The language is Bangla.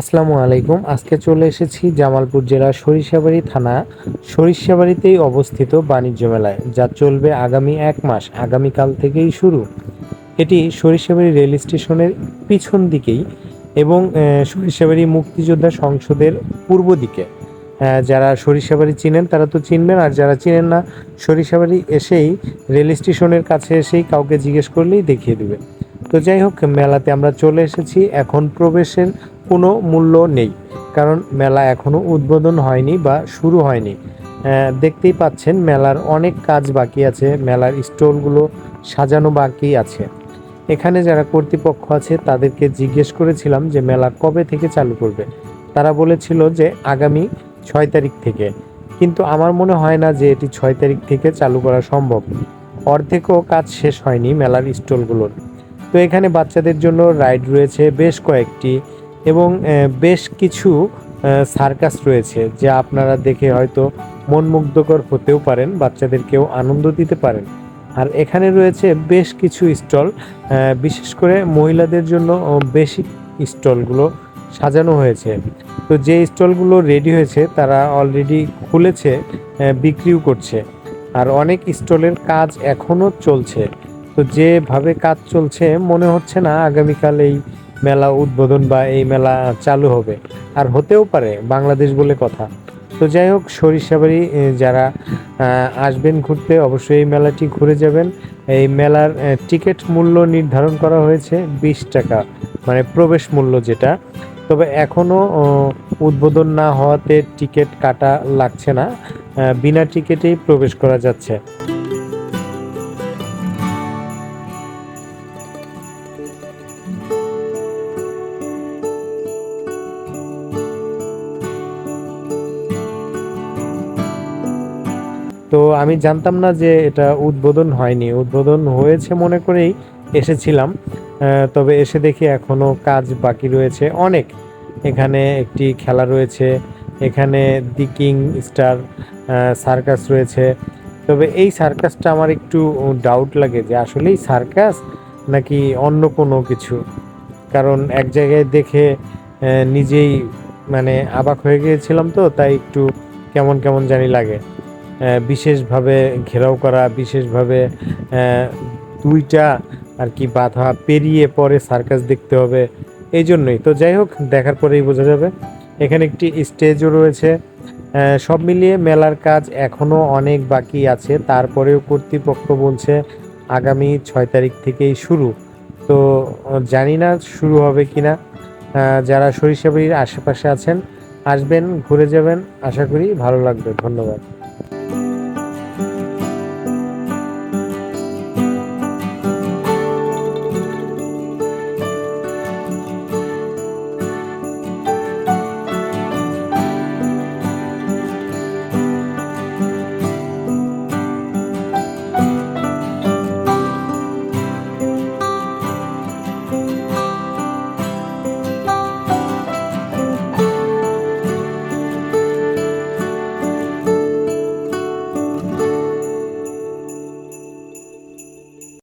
আসসালামু আলাইকুম। আজকে চলে এসেছি জামালপুর জেলার সরিষাবাড়ি থানা। সরিষাবাড়িতেই অবস্থিত বাণিজ্য মেলায়, যা চলবে আগামী এক মাস, আগামীকাল থেকেই শুরু। এটি সরিষাবাড়ি রেল স্টেশনের পিছন দিকেই এবং সরিষাবাড়ি মুক্তিযোদ্ধা সংসদের পূর্ব দিকে। যারা সরিষাবাড়ি চিনেন, তারা তো চিনবেন, আর যারা চিনেন না, সরিষাবাড়ি এসেই রেল স্টেশনের কাছে এসেই কাউকে জিজ্ঞেস করলেই দেখিয়ে দেবে। তো যাই হোক, মেলাতে আমরা চলে এসেছি। এখন প্রবেশের কোনো মূল্য নেই, কারণ মেলা এখনও উদ্বোধন হয়নি বা শুরু হয়নি। দেখতেই পাচ্ছেন মেলার অনেক কাজ বাকি আছে, মেলার স্টলগুলো সাজানো বাকি আছে। এখানে যারা কর্তৃপক্ষ আছে, তাদেরকে জিজ্ঞেস করেছিলাম যে মেলা কবে থেকে চালু করবে। তারা বলেছিল যে আগামী ছয় তারিখ থেকে। কিন্তু আমার মনে হয় না যে এটি ছয় তারিখ থেকে চালু করা সম্ভব। অর্ধেকও কাজ শেষ হয়নি মেলার স্টলগুলোর। তো এখানে বাচ্চাদের জন্য রাইড রয়েছে বেশ কয়েকটি। এবং বেশ কিছু সার্কাস রয়েছে যা আপনারা দেখে হয়তো মনমুগ্ধকর হতেও পারেন, বাচ্চাদেরকেও আনন্দ দিতে পারেন। আর এখানে রয়েছে বেশ কিছু স্টল বিশেষ করে মহিলাদের জন্য বেশি স্টলগুলো সাজানো হয়েছে। তো যে স্টলগুলো রেডি হয়েছে, তারা অলরেডি খুলেছে বিক্রিও করছে। আর অনেক স্টলের কাজ এখনও চলছে। তো যেভাবে কাজ চলছে, মনে হচ্ছে না আগামীকাল এই মেলা উদ্বোধন বা এই মেলা চালু হবে। আর হতেও পারে, বাংলাদেশ বলে কথা। তো যাই হোক, সরিষাবাড়ি যারা আসবেন ঘুরতে, অবশ্যই এই মেলাটি ঘুরে যাবেন। এই মেলার টিকিট মূল্য নির্ধারণ করা হয়েছে বিশ টাকা মানে প্রবেশ মূল্য যেটা। তবে এখনও উদ্বোধন না হওয়াতে টিকিট কাটা লাগছে না বিনা টিকিটেই প্রবেশ করা যাচ্ছে। তো আমি জানতাম না যে এটা উদ্বোধন হয়নি। উদ্বোধন হয়েছে মনে করেই এসেছিলাম। তবে এসে দেখি এখনও কাজ বাকি রয়েছে অনেক। এখানে একটি খেলা রয়েছে, এখানে দি কিং স্টার সার্কাস রয়েছে। তবে এই সার্কাসটা আমার একটু ডাউট লাগে যে আসলেই সার্কাস নাকি অন্য কোনো কিছু? কারণ এক জায়গায় দেখে নিজেই মানে অবাক হয়ে গিয়েছিলাম তো, তাই একটু কেমন কেমন জানি লাগে। বিশেষভাবে ঘেরাও করা, বিশেষভাবে দুইটা আর কি বাধা পেরিয়ে পরে সার্কাস দেখতে হবে, এই জন্যই। তো যাই হোক, দেখার পরেই বোঝা যাবে। এখানে একটি স্টেজও রয়েছে। সব মিলিয়ে মেলার কাজ এখনও অনেক বাকি আছে। তারপরেও কর্তৃপক্ষ বলছে আগামী ছয় তারিখ থেকেই শুরু। তো জানি না শুরু হবে কি না যারা সরিষাবাড়ির আশেপাশে আছেন, আসবেন, ঘুরে যাবেন। আশা করি ভালো লাগবে। ধন্যবাদ। Thank you.